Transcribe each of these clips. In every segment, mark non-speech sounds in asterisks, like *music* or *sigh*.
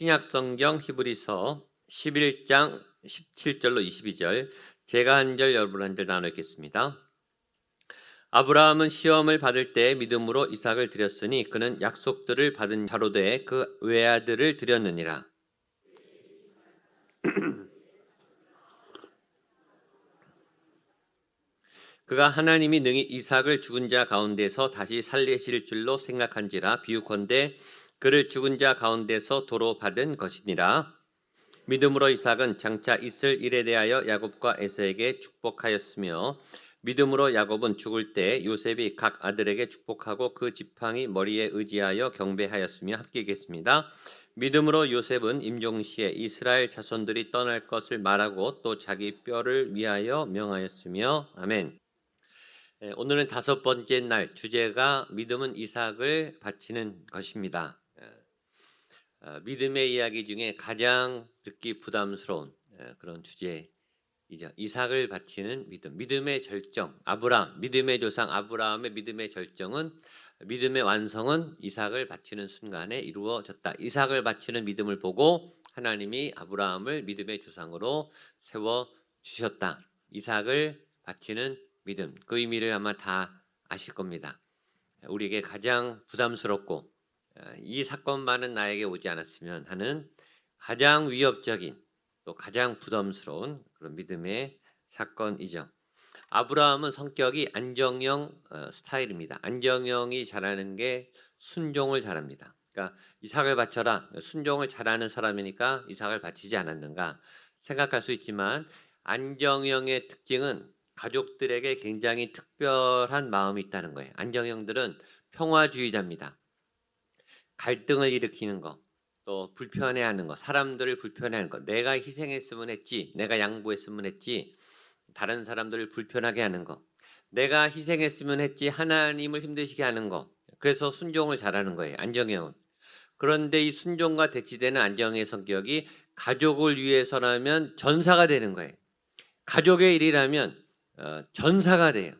신약 성경 히브리서 11장 17절로 22절 제가 한 절 여러분 한 절 나눠 읽겠습니다. 아브라함은 시험을 받을 때 믿음으로 이삭을 드렸으니 그는 약속들을 받은 자로 돼그 외아들을 드렸느니라. *clears throat* 그가 하나님이 능히 이삭을 죽은 자 가운데서 다시 살리실 줄로 생각한지라 비유컨대 그를 죽은 자 가운데서 도로 받은 것이니라. 믿음으로 이삭은 장차 있을 일에 대하여 야곱과 에서에게 축복하였으며 믿음으로 야곱은 죽을 때 요셉이 각 아들에게 축복하고 그 지팡이 머리에 의지하여 경배하였으며 합기겠습니다. 믿음으로 요셉은 임종 시에 이스라엘 자손들이 떠날 것을 말하고 또 자기 뼈를 위하여 명하였으며 아멘. 예, 오늘은 다섯 번째 날 주제가 믿음은 이삭을 바치는 것입니다. 예, 어, 믿음의 이야기 중에 가장 듣기 부담스러운 예, 그런 주제이죠. 이삭을 바치는 믿음, 믿음의 절정, 아브라함, 믿음의 조상 아브라함의 믿음의 절정은 믿음의 완성은 이삭을 바치는 순간에 이루어졌다. 이삭을 바치는 믿음을 보고 하나님이 아브라함을 믿음의 조상으로 세워 주셨다. 이삭을 바치는 믿음 그 의미를 아마 다 아실 겁니다. 우리에게 가장 부담스럽고 어, 이 사건만은 나에게 오지 않았으면 하는 가장 위협적인 또 가장 부담스러운 그런 믿음의 사건이죠. 아브라함은 성격이 안정형 어, 스타일입니다. 안정형이 잘하는 게 순종을 잘합니다. 그러니까 이삭을 바쳐라 순종을 잘하는 사람이니까 이삭을 바치지 않았는가 생각할 수 있지만 안정형의 특징은 가족들에게 굉장히 특별한 마음이 있다는 거예요. 안정형들은 평화주의자입니다. 갈등을 일으키는 것, 또 불편해하는 것, 사람들을 불편해하는 것, 내가 희생했으면 했지, 내가 양보했으면 했지, 다른 사람들을 불편하게 하는 것, 내가 희생했으면 했지, 하나님을 힘드시게 하는 것. 그래서 순종을 잘하는 거예요. 안정형은. 그런데 이 순종과 대치되는 안정의 성격이 가족을 위해서라면 전사가 되는 거예요. 가족의 일이라면 어, 전사가 돼요.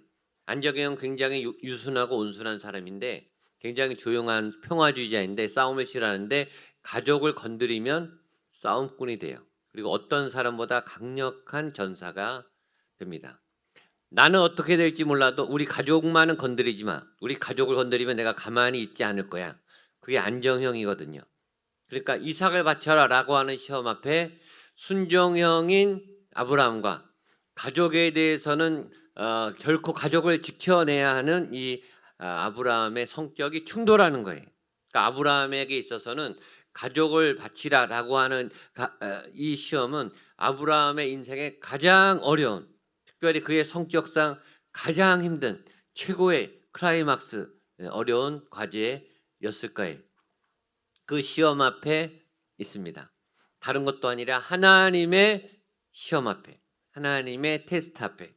안정형은 굉장히 유- 유순하고 온순한 사람인데 굉장히 조용한 평화주의자인데 싸움을 싫어하는데 가족을 건드리면 싸움꾼이 돼요. 그리고 어떤 사람보다 강력한 전사가 됩니다. 나는 어떻게 될지 몰라도 우리 가족만은 건드리지 마. 우리 가족을 건드리면 내가 가만히 있지 않을 거야. 그게 안정형이거든요. 그러니까 이삭을 바쳐라라고 하는 시험 앞에 순종형인 아브라함과 가족에 대해서는 어, 결코 가족을 지켜내야 하는 이 아, 아브라함의 성격이 충돌하는 거예요. 그러니까 아브라함에게 있어서는 가족을 바치라라고 하는 가, 어, 이 시험은 아브라함의 인생에 가장 어려운, 특별히 그의 성격상 가장 힘든 최고의 클라이막스 예, 어려운 과제였을 거예요. 그 시험 앞에 있습니다. 다른 것도 아니라 하나님의 시험 앞에. 하나님의 테스트 앞에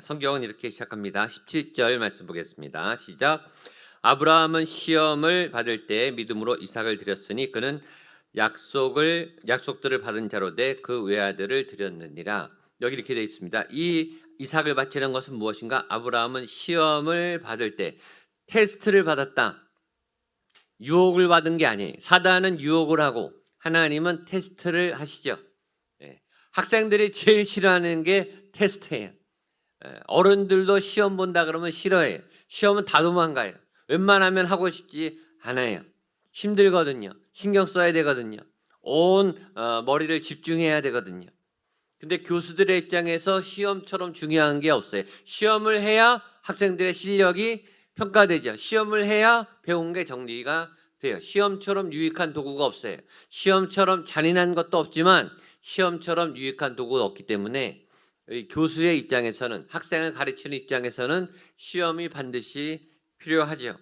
성경은 이렇게 시작합니다. 17절 말씀 보겠습니다. 시작. 아브라함은 시험을 받을 때 믿음으로 이삭을 드렸으니 그는 약속을 약속들을 받은 자로 돼그 외아들을 드렸느니라. 여기 이렇게 되어 있습니다. 이 이삭을 바치는 것은 무엇인가? 아브라함은 시험을 받을 때 테스트를 받았다. 유혹을 받은 게 아니에요. 사단은 유혹을 하고 하나님은 테스트를 하시죠. 학생들이 제일 싫어하는 게 테스트예요. 예, 어른들도 시험 본다 그러면 싫어해요. 시험은 다 도망가요. 웬만하면 하고 싶지 않아요. 힘들거든요. 신경 써야 되거든요. 온 어, 머리를 집중해야 되거든요. 근데 교수들의 입장에서 시험처럼 중요한 게 없어요. 시험을 해야 학생들의 실력이 평가되죠. 시험을 해야 배운 게 정리가 돼요. 시험처럼 유익한 도구가 없어요. 시험처럼 잔인한 것도 없지만 시험처럼 유익한 도구가 없기 때문에 교수의 입장에서는 학생을 가르치는 입장에서는 시험이 반드시 필요하죠.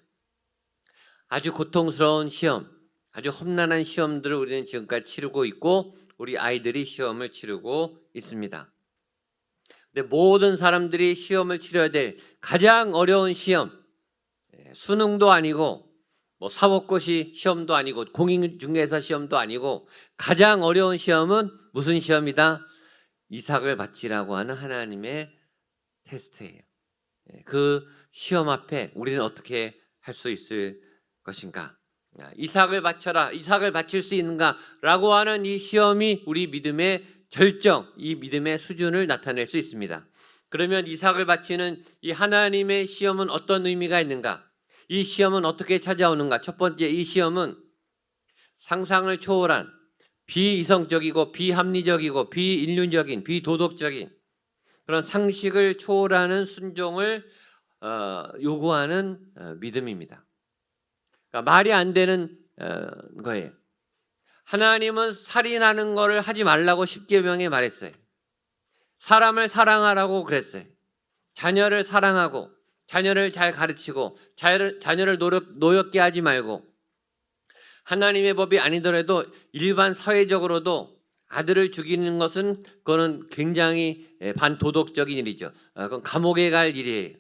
아주 고통스러운 시험, 아주 험난한 시험들을 우리는 지금까지 치르고 있고 우리 아이들이 시험을 치르고 있습니다. 근데 모든 사람들이 시험을 치러야 될 가장 어려운 시험, 예, 수능도 아니고 뭐 사법고시 시험도 아니고 공인중개사 시험도 아니고 가장 어려운 시험은 무슨 시험이다? 이삭을 바치라고 하는 하나님의 테스트예요. 예, 그 시험 앞에 우리는 어떻게 할 수 있을 것인가? 야, 이삭을 바쳐라. 이삭을 바칠 수 있는가라고 하는 이 시험이 우리 믿음의 결정, 이 믿음의 수준을 나타낼 수 있습니다. 그러면 이삭을 바치는 이 하나님의 시험은 어떤 의미가 있는가? 이 시험은 어떻게 찾아오는가? 첫 번째 이 시험은 상상을 초월한 비이성적이고 비합리적이고 비인륜적인 비도덕적인 그런 상식을 초월하는 순종을 어, 요구하는 어, 믿음입니다. 그러니까 말이 안 되는 어, 거예요. 하나님은 살인하는 거를 하지 말라고 십계명에 말했어요. 사람을 사랑하라고 그랬어요. 자녀를 사랑하고 자녀를 잘 가르치고 자녀를, 자녀를 노력, 노엽게 하지 말고 하나님의 법이 아니더라도 일반 사회적으로도 아들을 죽이는 것은 그거는 굉장히 예, 반도덕적인 일이죠. 어, 그건 감옥에 갈 일이에요.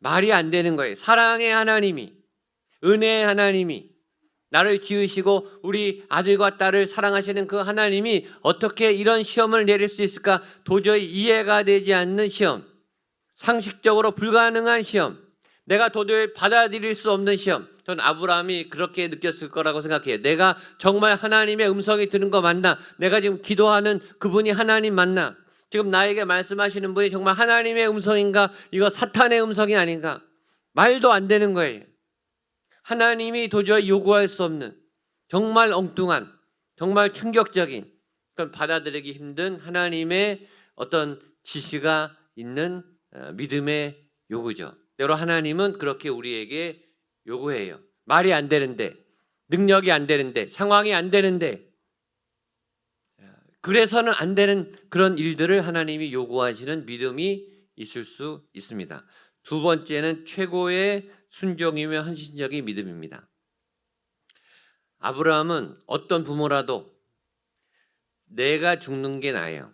말이 안 되는 거예요. 사랑의 하나님이 은혜의 하나님이 나를 지으시고 우리 아들과 딸을 사랑하시는 그 하나님이 어떻게 이런 시험을 내릴 수 있을까 도저히 이해가 되지 않는 시험, 상식적으로 불가능한 시험, 내가 도저히 받아들일 수 없는 시험. 전 아브라함이 그렇게 느꼈을 거라고 생각해요. 내가 정말 하나님의 음성이 드는 거 맞나? 내가 지금 기도하는 그분이 하나님 맞나? 지금 나에게 말씀하시는 분이 정말 하나님의 음성인가? 이거 사탄의 음성이 아닌가? 말도 안 되는 거예요. 하나님이 도저히 요구할 수 없는 정말 엉뚱한 정말 충격적인 그건 받아들이기 힘든 하나님의 어떤 지시가 있는 어, 믿음의 요구죠. 때로 하나님은 그렇게 우리에게 요구해요. 말이 안 되는데 능력이 안 되는데 상황이 안 되는데 그래서는 안 되는 그런 일들을 하나님이 요구하시는 믿음이 있을 수 있습니다. 두 번째는 최고의 순종이며 헌신적인 믿음입니다. 아브라함은 어떤 부모라도 내가 죽는 게 나아요.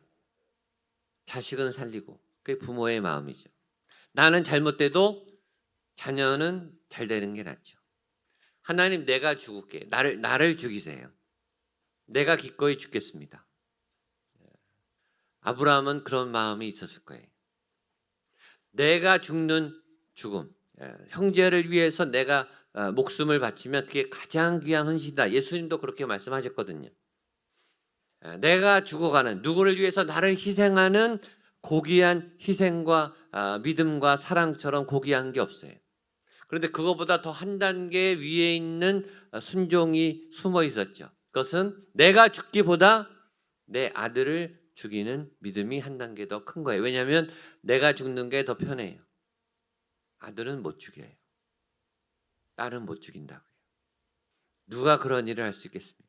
자식은 살리고 그게 부모의 마음이죠. 나는 잘못돼도 자녀는 잘 되는 게 낫죠. 하나님 내가 죽을게. 나를 나를 죽이세요. 내가 기꺼이 죽겠습니다. 아브라함은 그런 마음이 있었을 거예요. 내가 죽는 죽음, 예, 형제를 위해서 내가 어, 목숨을 바치면 그게 가장 귀한 헌신이다. 예수님도 그렇게 말씀하셨거든요. 예, 내가 죽어가는 누구를 위해서 나를 희생하는 고귀한 희생과 아, 믿음과 사랑처럼 고귀한 게 없어요. 그런데 그거보다 더 한 단계 위에 있는 어, 순종이 숨어 있었죠. 그것은 내가 죽기보다 내 아들을 죽이는 믿음이 한 단계 더 큰 거예요. 왜냐하면 내가 죽는 게 더 편해요. 아들은 못 죽여요. 딸은 못 죽인다고요. 누가 그런 일을 할 수 있겠습니까?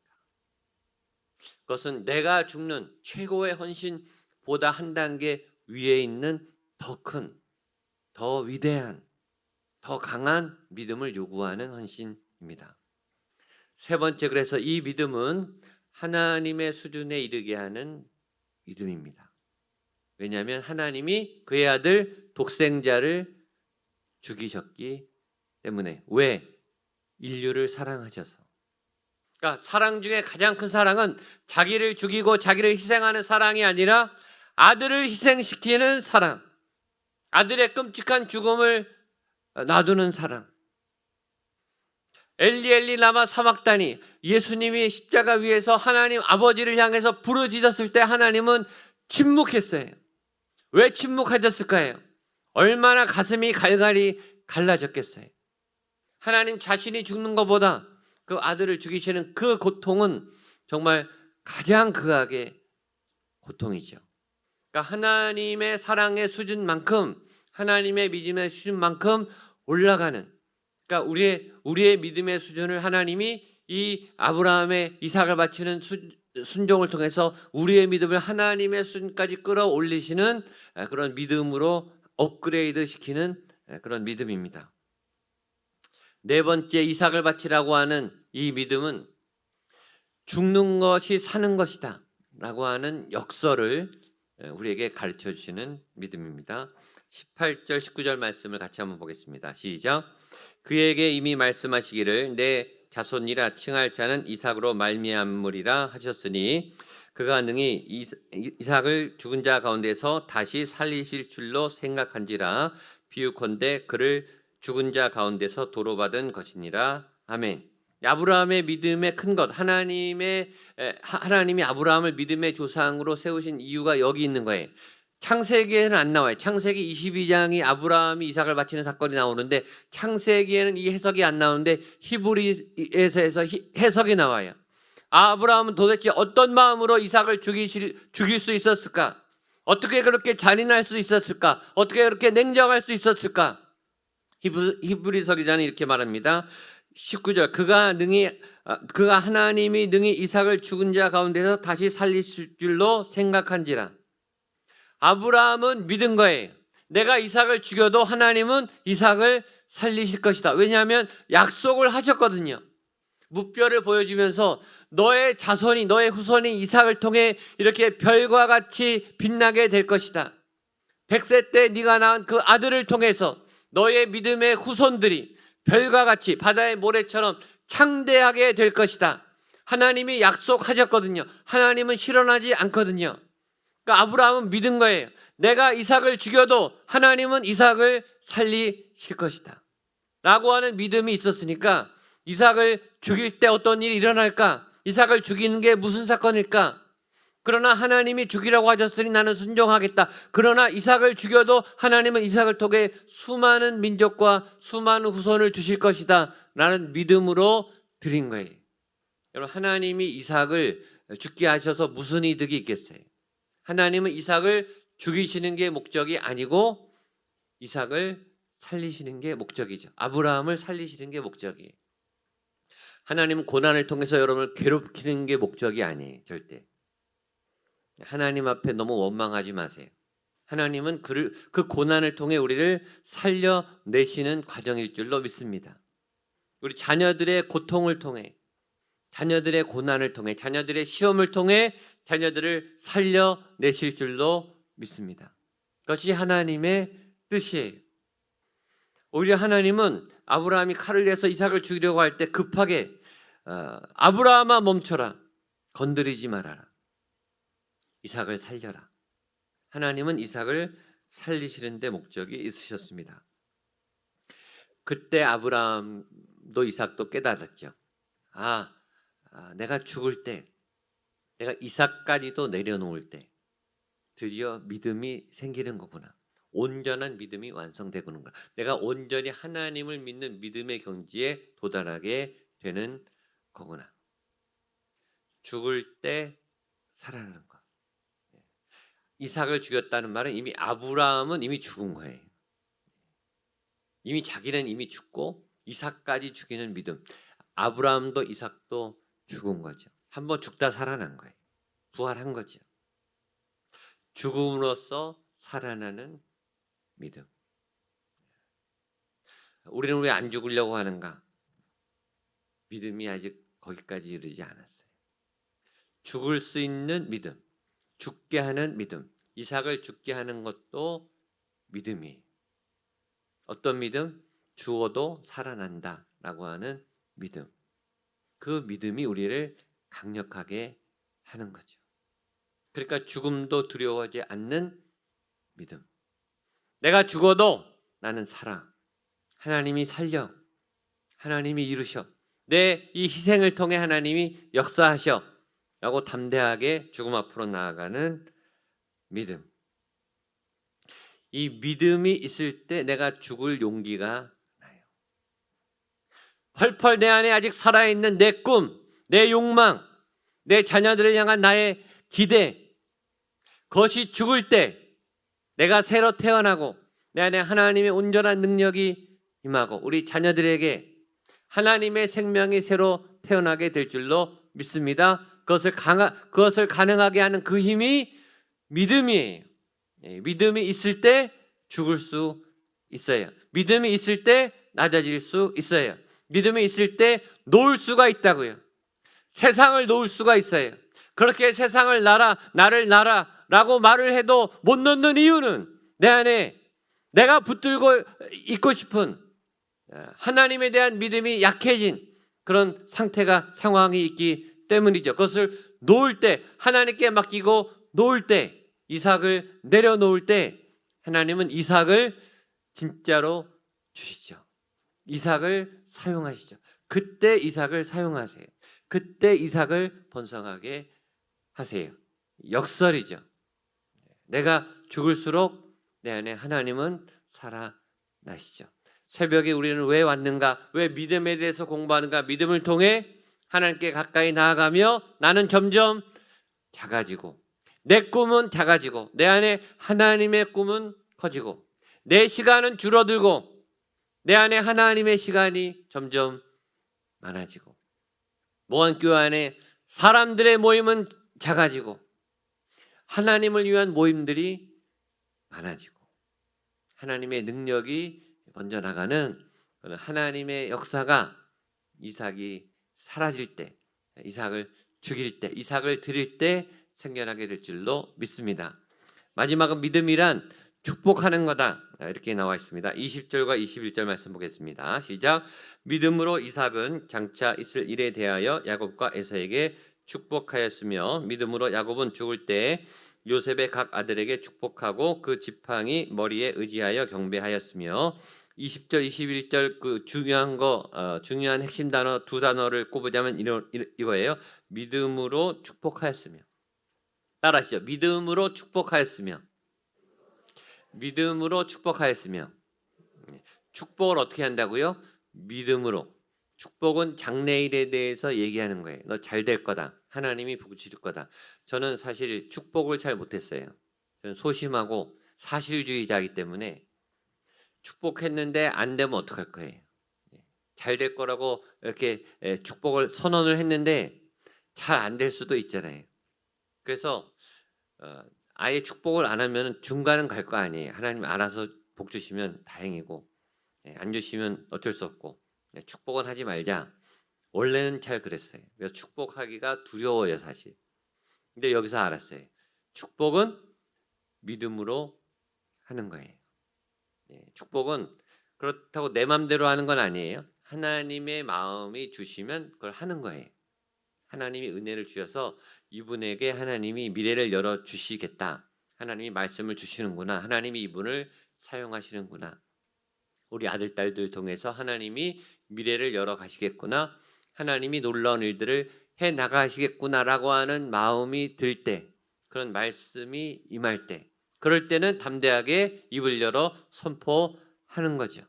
그것은 내가 죽는 최고의 헌신보다 한 단계 위에 있는 더 큰, 더 위대한, 더 강한 믿음을 요구하는 헌신입니다. 세 번째 그래서 이 믿음은 하나님의 수준에 이르게 하는 믿음입니다. 왜냐하면 하나님이 그의 아들 독생자를 죽이셨기 때문에 왜 인류를 사랑하셔서 그러니까 사랑 중에 가장 큰 사랑은 자기를 죽이고 자기를 희생하는 사랑이 아니라 아들을 희생시키는 사랑 아들의 끔찍한 죽음을 놔두는 사랑 엘리 엘리 라마 사막다니 예수님이 십자가 위에서 하나님 아버지를 향해서 부르짖었을 때 하나님은 침묵했어요. 왜 침묵하셨을까요? 얼마나 가슴이 갈갈이 갈라졌겠어요. 하나님 자신이 죽는 것보다 그 아들을 죽이시는 그 고통은 정말 가장 극악의 고통이죠. 그러니까 하나님의 사랑의 수준만큼 하나님의 믿음의 수준만큼 올라가는 그러니까 우리의 우리의 믿음의 수준을 하나님이 이 아브라함의 이삭을 바치는 수, 순종을 통해서 우리의 믿음을 하나님의 수준까지 끌어올리시는 그런 믿음으로 업그레이드 시키는 그런 믿음입니다. 네 번째 이삭을 바치라고 하는 이 믿음은 죽는 것이 사는 것이다 라고 하는 역설을 우리에게 가르쳐 주시는 믿음입니다. 18절 19절 말씀을 같이 한번 보겠습니다. 시작. 그에게 이미 말씀하시기를 내 자손이라 칭할 자는 이삭으로 말미암으리라 하셨으니 그가 능히 이삭을 죽은 자 가운데서 다시 살리실 줄로 생각한지라 비유컨대 그를 죽은 자 가운데서 도로 받은 것이니라 아멘. 아브라함의 믿음의 큰 것, 하나님의 하나님이 아브라함을 믿음의 조상으로 세우신 이유가 여기 있는 거예요. 창세기에는 안 나와요. 창세기 22장이 아브라함이 이삭을 바치는 사건이 나오는데 창세기에는 이 해석이 안 나오는데 히브리에서 히- 해석이 나와요. 아브라함은 도대체 어떤 마음으로 이삭을 죽이실, 죽일 수 있었을까? 어떻게 그렇게 잔인할 수 있었을까? 어떻게 그렇게 냉정할 수 있었을까? 히브, 히브리서 기자는 이렇게 말합니다. 19절 그가 능히 아, 그가 하나님이 능히 이삭을 죽은 자 가운데서 다시 살리실 줄로 생각한지라. 아브라함은 믿은 거예요. 내가 이삭을 죽여도 하나님은 이삭을 살리실 것이다. 왜냐하면 약속을 하셨거든요. 무뼈를 보여주면서 너의 자손이 너의 후손이 이삭을 통해 이렇게 별과 같이 빛나게 될 것이다. 100세 때 네가 낳은 그 아들을 통해서 너의 믿음의 후손들이 별과 같이 바다의 모래처럼 창대하게 될 것이다. 하나님이 약속하셨거든요. 하나님은 실현하지 않거든요. 그러니까 아브라함은 믿은 거예요. 내가 이삭을 죽여도 하나님은 이삭을 살리실 것이다. 라고 하는 믿음이 있었으니까 이삭을 죽일 때 어떤 일이 일어날까? 이삭을 죽이는 게 무슨 사건일까? 그러나 하나님이 죽이라고 하셨으니 나는 순종하겠다. 그러나 이삭을 죽여도 하나님은 이삭을 통해 수많은 민족과 수많은 후손을 주실 것이다. 라는 믿음으로 드린 거예요. 여러분, 하나님이 이삭을 죽게 하셔서 무슨 이득이 있겠어요? 하나님은 이삭을 죽이시는 게 목적이 아니고 이삭을 살리시는 게 목적이죠. 아브라함을 살리시는 게 목적이에요. 하나님은 고난을 통해서 여러분을 괴롭히는 게 목적이 아니에요. 절대. 하나님 앞에 너무 원망하지 마세요. 하나님은 그를, 그 고난을 통해 우리를 살려내시는 과정일 줄로 믿습니다. 우리 자녀들의 고통을 통해, 자녀들의 고난을 통해, 자녀들의 시험을 통해 자녀들을 살려내실 줄로 믿습니다. 그것이 하나님의 뜻이에요. 오히려 하나님은 아브라함이 칼을 내서 이삭을 죽이려고 할 때 급하게 어, 아브라함아 멈춰라 건드리지 말아라 이삭을 살려라 하나님은 이삭을 살리시는데 목적이 있으셨습니다. 그때 아브라함도 이삭도 깨달았죠. 아, 아 내가 죽을 때 내가 이삭까지도 내려놓을 때 드디어 믿음이 생기는 거구나. 온전한 믿음이 완성되고는 거야. 내가 온전히 하나님을 믿는 믿음의 경지에 도달하게 되는 거구나. 죽을 때 살아나는 거. 이삭을 죽였다는 말은 이미 아브라함은 이미 죽은 거예요. 이미 자기는 이미 죽고 이삭까지 죽이는 믿음. 아브라함도 이삭도 죽은 거죠. 한번 죽다 살아난 거예요. 부활한 거죠. 죽음으로써 살아나는 믿음. 우리는 왜 안 죽으려고 하는가? 믿음이 아직 거기까지 이르지 않았어요. 죽을 수 있는 믿음, 죽게 하는 믿음, 이삭을 죽게 하는 것도 믿음이. 어떤 믿음? 죽어도 살아난다라고 하는 믿음. 그 믿음이 우리를 강력하게 하는 거죠. 그러니까 죽음도 두려워하지 않는 믿음. 내가 죽어도 나는 살아. 하나님이 살려. 하나님이 이루셔. 내 이 희생을 통해 하나님이 역사하셔. 라고 담대하게 죽음 앞으로 나아가는 믿음. 이 믿음이 있을 때 내가 죽을 용기가 나요. 펄펄 내 안에 아직 살아있는 내 꿈, 내 욕망, 내 자녀들을 향한 나의 기대, 그것이 죽을 때 내가 새로 태어나고 내 안에 하나님의 온전한 능력이 임하고 우리 자녀들에게 하나님의 생명이 새로 태어나게 될 줄로 믿습니다. 그것을 강하, 그것을 가능하게 하는 그 힘이 믿음이에요. 예, 믿음이 있을 때 죽을 수 있어요. 믿음이 있을 때 낮아질 수 있어요. 믿음이 있을 때 놓을 수가 있다고요. 세상을 놓을 수가 있어요. 그렇게 세상을 나라, 나를 나라라고 말을 해도 못 놓는 이유는 내 안에 내가 붙들고 있고 싶은 하나님에 대한 믿음이 약해진 그런 상태가 상황이 있기 때문이죠. 그것을 놓을 때 하나님께 맡기고 놓을 때 이삭을 내려놓을 때 하나님은 이삭을 진짜로 주시죠. 이삭을 사용하시죠. 그때 이삭을 사용하세요. 그때 이삭을 번성하게 하세요. 역설이죠. 내가 죽을수록 내 안에 하나님은 살아나시죠. 새벽에 우리는 왜 왔는가? 왜 믿음에 대해서 공부하는가? 믿음을 통해 하나님께 가까이 나아가며 나는 점점 작아지고 내 꿈은 작아지고 내 안에 하나님의 꿈은 커지고 내 시간은 줄어들고 내 안에 하나님의 시간이 점점 많아지고 모한교회 안에 사람들의 모임은 작아지고 하나님을 위한 모임들이 많아지고 하나님의 능력이 먼저 나가는 하나님의 역사가 이삭이 사라질 때 이삭을 죽일 때 이삭을 드릴 때 생겨나게 될 줄로 믿습니다. 마지막은 믿음이란 축복하는 거다. 이렇게 나와 있습니다. 20절과 21절 말씀 보겠습니다. 시작. 믿음으로 이삭은 장차 있을 일에 대하여 야곱과 에서에게 축복하였으며 믿음으로 야곱은 죽을 때 요셉의 각 아들에게 축복하고 그 지팡이 머리에 의지하여 경배하였으며 20절 21절 그 중요한 거 어, 중요한 핵심 단어 두 단어를 꼽으자면 이러, 이거예요. 믿음으로 축복하였으며 따라하시죠. 믿음으로 축복하였으며 믿음으로 축복하였으며 축복을 어떻게 한다고요? 믿음으로 축복은 장래일에 대해서 얘기하는 거예요. 너 잘 될 거다. 하나님이 복 주실 거다. 저는 사실 축복을 잘 못했어요. 저는 소심하고 사실주의자이기 때문에 축복했는데 안 되면 어떡할 거예요? 잘 될 거라고 이렇게 예, 축복을 선언을 했는데 잘 안 될 수도 있잖아요. 그래서 어, 아예 축복을 안 하면 중간은 갈 거 아니에요. 하나님 알아서 복 주시면 다행이고 예, 안 주시면 어쩔 수 없고 예, 축복은 하지 말자. 원래는 잘 그랬어요. 그래서 축복하기가 두려워요, 사실. 근데 여기서 알았어요. 축복은 믿음으로 하는 거예요. 예, 축복은 그렇다고 내 마음대로 하는 건 아니에요. 하나님의 마음이 주시면 그걸 하는 거예요. 하나님이 은혜를 주셔서 이분에게 하나님이 미래를 열어 주시겠다. 하나님이 말씀을 주시는구나. 하나님이 이분을 사용하시는구나. 우리 아들 딸들 통해서 하나님이 미래를 열어 가시겠구나. 하나님이 놀라운 일들을 해 나가시겠구나라고 하는 마음이 들 때, 그런 말씀이 임할 때, 그럴 때는 담대하게 입을 열어 선포하는 거죠.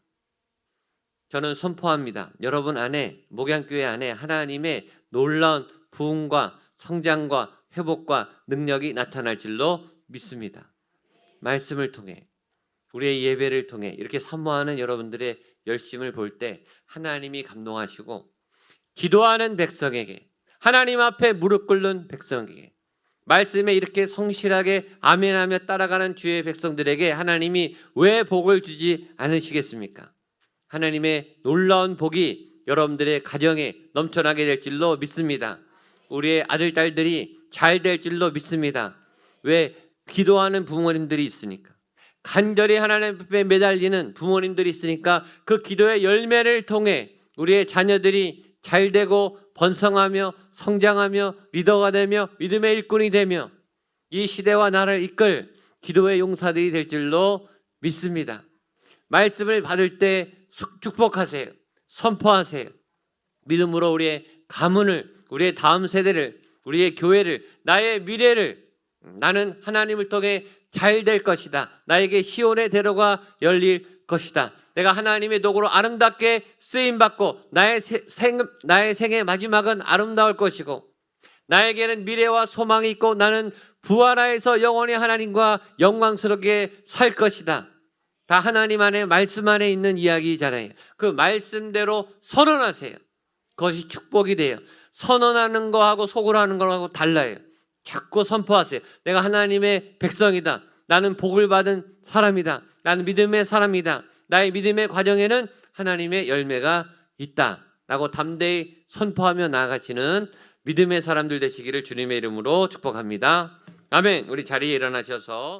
저는 선포합니다. 여러분 안에 목양교회 안에 하나님의 놀라운 부흥과 성장과 회복과 능력이 나타날 줄로 믿습니다. 말씀을 통해 우리의 예배를 통해 이렇게 사모하는 여러분들의 열심을 볼 때 하나님이 감동하시고 기도하는 백성에게 하나님 앞에 무릎 꿇는 백성에게 말씀에 이렇게 성실하게 아멘하며 따라가는 주의 백성들에게 하나님이 왜 복을 주지 않으시겠습니까? 하나님의 놀라운 복이 여러분들의 가정에 넘쳐나게 될 줄로 믿습니다. 우리의 아들 딸들이 잘 될 줄로 믿습니다. 왜 기도하는 부모님들이 있으니까 간절히 하나님 앞에 매달리는 부모님들이 있으니까 그 기도의 열매를 통해 우리의 자녀들이 잘 되고 번성하며 성장하며 리더가 되며 믿음의 일꾼이 되며 이 시대와 나를 이끌 기도의 용사들이 될 줄로 믿습니다. 말씀을 받을 때 축복하세요. 선포하세요. 믿음으로 우리의 가문을, 우리의 다음 세대를, 우리의 교회를, 나의 미래를 나는 하나님을 통해 잘 될 것이다. 나에게 시온의 대로가 열릴 것이다. 내가 하나님의 도구로 아름답게 쓰임 받고 나의 생 나의 생의 마지막은 아름다울 것이고 나에게는 미래와 소망이 있고 나는 부활하에서 영원히 하나님과 영광스럽게 살 것이다. 다 하나님 안에 말씀 안에 있는 이야기잖아요. 그 말씀대로 선언하세요. 그것이 축복이 돼요. 선언하는 거하고 속으로 하는 거하고 달라요. 자꾸 선포하세요. 내가 하나님의 백성이다. 나는 복을 받은 사람이다. 나는 믿음의 사람이다. 나의 믿음의 과정에는 하나님의 열매가 있다. 라고 담대히 선포하며 나아가시는 믿음의 사람들 되시기를 주님의 이름으로 축복합니다. 아멘. 우리 자리에 일어나셔서